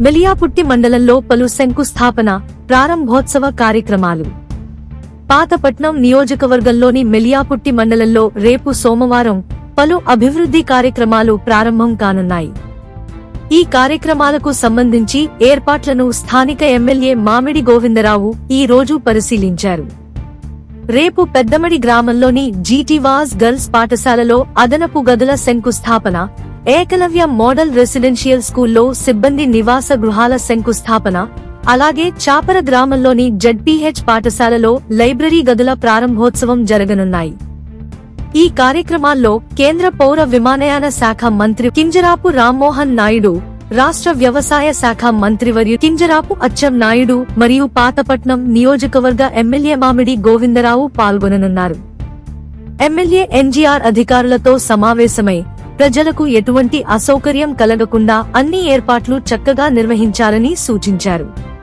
మెలియాపుట్టి మండలంలో పలు శంకుస్థాపన ప్రారంభోత్సవ కార్యక్రమాలు. పాతపట్నం నియోజకవర్గంలోని మెలియాపుట్టి మండలంలో రేపు సోమవారం పలు అభివృద్ధి కార్యక్రమాలు ప్రారంభం కానున్నాయి. ఈ కార్యక్రమాలకు సంబంధించి ఏర్పాట్లను స్థానిక ఎమ్మెల్యే మామిడి గోవిందరావు ఈ రోజు పరిశీలించారు. రేపు పెద్దమడి గ్రామంలోని జీటీవాస్ గర్ల్స్ పాఠశాలలో అదనపు గదుల శంకుస్థాపన ఏకలవ్య మోడల్ రెసిడెన్షియల్ స్కూల్లో సిబ్బంది నివాస గృహాల శంకుస్థాపన అలాగే చాపర గ్రామంలోని జడ్పీహెచ్ పాఠశాలలో లైబ్రరీ గదుల ప్రారంభోత్సవం జరగనున్నాయి. ఈ కార్యక్రమాల్లో కేంద్ర పౌర విమానయాన శాఖ మంత్రి కింజరాపు రామ్మోహన్ నాయుడు రాష్ట్ర వ్యవసాయ శాఖ మంత్రివర్యు కింజరాపు అచ్చం నాయుడు మరియు పాతపట్నం నియోజకవర్గ ఎమ్మెల్యే మామిడి గోవిందరావు పాల్గొననున్నారు. ఎమ్మెల్యే ఎన్జీఆర్ అధికారులతో సమావేశమై ప్రజలకు ఎటువంటి అసౌకర్యం కలగకుండా అన్ని ఏర్పాట్లు చక్కగా నిర్వహించాలని సూచించారు.